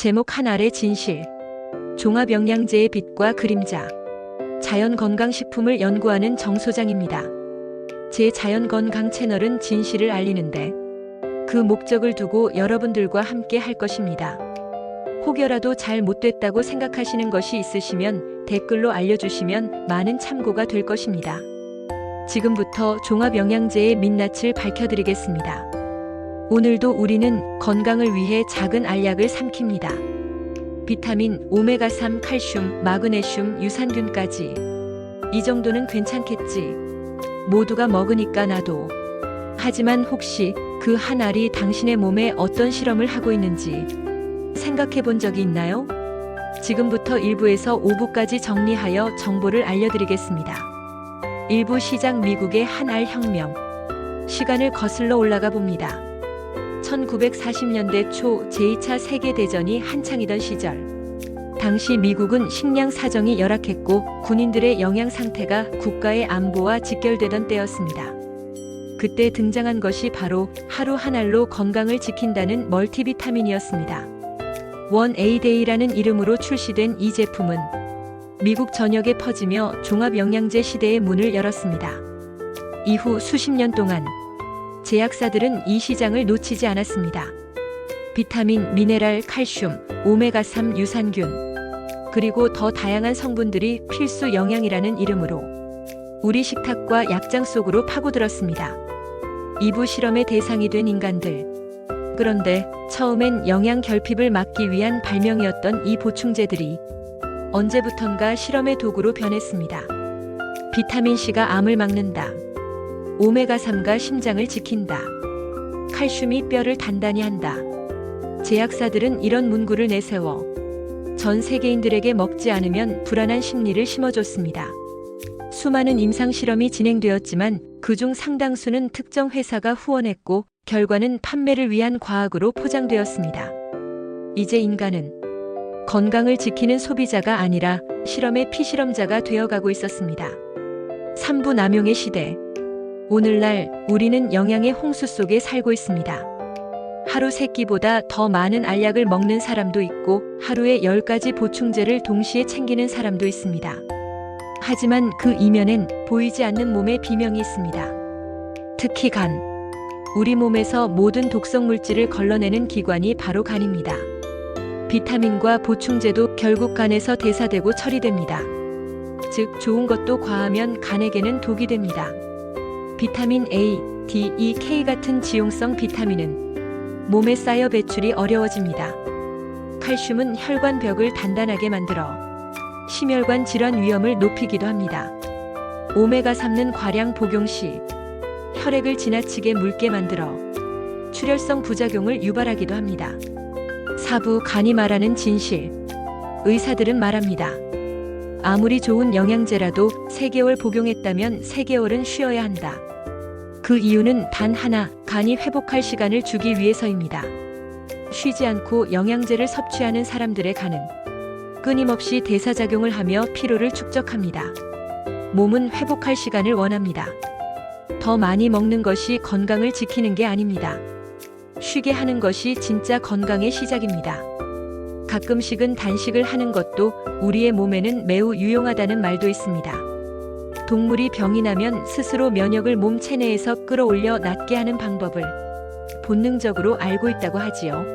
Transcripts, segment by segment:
제목 한 알의 진실. 종합영양제의 빛과 그림자. 자연건강식품을 연구하는 정 소장입니다. 제 자연건강 채널은 진실을 알리는데 그 목적을 두고 여러분들과 함께 할 것입니다. 혹여라도 잘 못됐다고 생각하시는 것이 있으시면 댓글로 알려주시면 많은 참고가 될 것입니다. 지금부터 종합영양제의 민낯을 밝혀드리겠습니다. 오늘도 우리는 건강을 위해 작은 알약을 삼킵니다. 비타민, 오메가3, 칼슘, 마그네슘, 유산균까지. 이 정도는 괜찮겠지. 모두가 먹으니까 나도. 하지만 혹시 그 한 알이 당신의 몸에 어떤 실험을 하고 있는지 생각해 본 적이 있나요? 지금부터 1부에서 5부까지 정리하여 정보를 알려드리겠습니다. 1부 시작 미국의 한 알 혁명. 시간을 거슬러 올라가 봅니다. 1940년대 초 제2차 세계대전이 한창이던 시절. 당시 미국은 식량 사정이 열악했고 군인들의 영양 상태가 국가의 안보와 직결되던 때였습니다. 그때 등장한 것이 바로 하루 한 알로 건강을 지킨다는 멀티비타민이었습니다. 원 에이데이라는 이름으로 출시된 이 제품은 미국 전역에 퍼지며 종합영양제 시대의 문을 열었습니다. 이후 수십 년 동안 제약사들은 이 시장을 놓치지 않았습니다. 비타민, 미네랄, 칼슘, 오메가3 유산균, 그리고 더 다양한 성분들이 필수 영양이라는 이름으로 우리 식탁과 약장 속으로 파고들었습니다. 이부 실험의 대상이 된 인간들. 그런데 처음엔 영양 결핍을 막기 위한 발명이었던 이 보충제들이 언제부턴가 실험의 도구로 변했습니다. 비타민C가 암을 막는다. 오메가3가 심장을 지킨다. 칼슘이 뼈를 단단히 한다. 제약사들은 이런 문구를 내세워 전 세계인들에게 먹지 않으면 불안한 심리를 심어줬습니다. 수많은 임상 실험이 진행되었지만 그중 상당수는 특정 회사가 후원했고 결과는 판매를 위한 과학으로 포장되었습니다. 이제 인간은 건강을 지키는 소비자가 아니라 실험의 피실험자가 되어가고 있었습니다. 3부 남용의 시대. 오늘날 우리는 영양의 홍수 속에 살고 있습니다. 하루 세 끼보다 더 많은 알약을 먹는 사람도 있고 하루에 10가지 보충제를 동시에 챙기는 사람도 있습니다. 하지만 그 이면엔 보이지 않는 몸의 비명이 있습니다. 특히 간. 우리 몸에서 모든 독성 물질을 걸러내는 기관이 바로 간입니다. 비타민과 보충제도 결국 간에서 대사되고 처리됩니다. 즉, 좋은 것도 과하면 간에게는 독이 됩니다. 비타민 A, D, E, K 같은 지용성 비타민은 몸에 쌓여 배출이 어려워집니다. 칼슘은 혈관 벽을 단단하게 만들어 심혈관 질환 위험을 높이기도 합니다. 오메가3는 과량 복용 시 혈액을 지나치게 묽게 만들어 출혈성 부작용을 유발하기도 합니다. 사부 간이 말하는 진실. 의사들은 말합니다. 아무리 좋은 영양제라도 3개월 복용했다면 3개월은 쉬어야 한다. 그 이유는 단 하나, 간이 회복할 시간을 주기 위해서입니다. 쉬지 않고 영양제를 섭취하는 사람들의 간은 끊임없이 대사작용을 하며 피로를 축적합니다. 몸은 회복할 시간을 원합니다. 더 많이 먹는 것이 건강을 지키는 게 아닙니다. 쉬게 하는 것이 진짜 건강의 시작입니다. 가끔씩은 단식을 하는 것도 우리의 몸에는 매우 유용하다는 말도 있습니다. 동물이 병이 나면 스스로 면역을 몸 체내에서 끌어올려 낫게 하는 방법을 본능적으로 알고 있다고 하지요.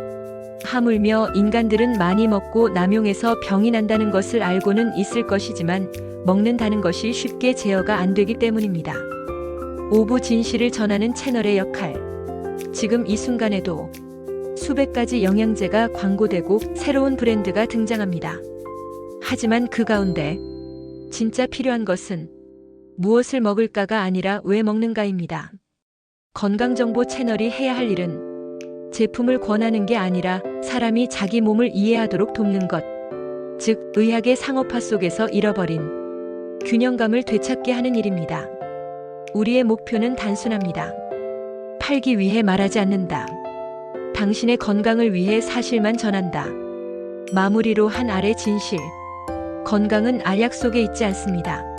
하물며 인간들은 많이 먹고 남용해서 병이 난다는 것을 알고는 있을 것이지만 먹는다는 것이 쉽게 제어가 안 되기 때문입니다. 오부 진실을 전하는 채널의 역할. 지금 이 순간에도 수백 가지 영양제가 광고되고 새로운 브랜드가 등장합니다. 하지만 그 가운데 진짜 필요한 것은 무엇을 먹을까가 아니라 왜 먹는가입니다. 건강정보 채널이 해야 할 일은 제품을 권하는 게 아니라 사람이 자기 몸을 이해하도록 돕는 것. 즉, 의학의 상업화 속에서 잃어버린 균형감을 되찾게 하는 일입니다. 우리의 목표는 단순합니다. 팔기 위해 말하지 않는다. 당신의 건강을 위해 사실만 전한다. 마무리로 한 알의 진실. 건강은 알약 속에 있지 않습니다.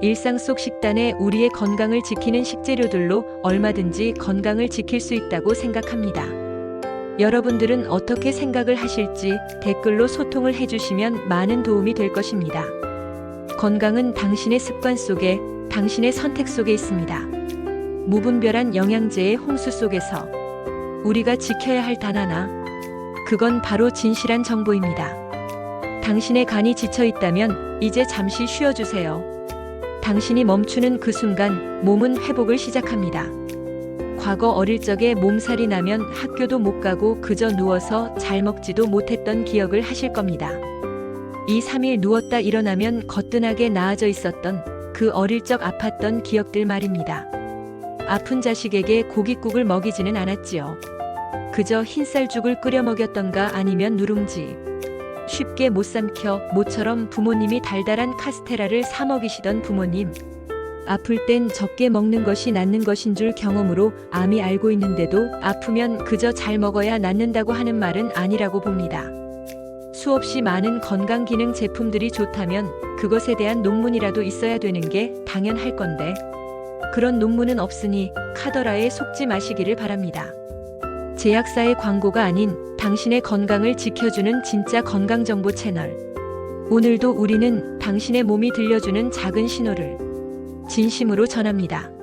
일상 속 식단에 우리의 건강을 지키는 식재료들로 얼마든지 건강을 지킬 수 있다고 생각합니다. 여러분들은 어떻게 생각을 하실지 댓글로 소통을 해주시면 많은 도움이 될 것입니다. 건강은 당신의 습관 속에, 당신의 선택 속에 있습니다. 무분별한 영양제의 홍수 속에서 우리가 지켜야 할 단 하나, 그건 바로 진실한 정보입니다. 당신의 간이 지쳐 있다면 이제 잠시 쉬어주세요. 당신이 멈추는 그 순간 몸은 회복을 시작합니다. 과거 어릴 적에 몸살이 나면 학교도 못 가고 그저 누워서 잘 먹지도 못했던 기억을 하실 겁니다. 2, 3일 누웠다 일어나면 거뜬하게 나아져 있었던 그 어릴 적 아팠던 기억들 말입니다. 아픈 자식에게 고깃국을 먹이지는 않았지요. 그저 흰쌀죽을 끓여 먹였던가 아니면 누룽지. 쉽게 못 삼켜 모처럼 부모님이 달달한 카스테라를 사 먹이시던 부모님. 아플 땐 적게 먹는 것이 낫는 것인 줄 경험으로 암이 알고 있는데도 아프면 그저 잘 먹어야 낫는다고 하는 말은 아니라고 봅니다. 수없이 많은 건강 기능 제품들이 좋다면 그것에 대한 논문이라도 있어야 되는 게 당연할 건데 그런 논문은 없으니 카더라에 속지 마시기를 바랍니다. 제약사의 광고가 아닌 당신의 건강을 지켜주는 진짜 건강정보 채널. 오늘도 우리는 당신의 몸이 들려주는 작은 신호를 진심으로 전합니다.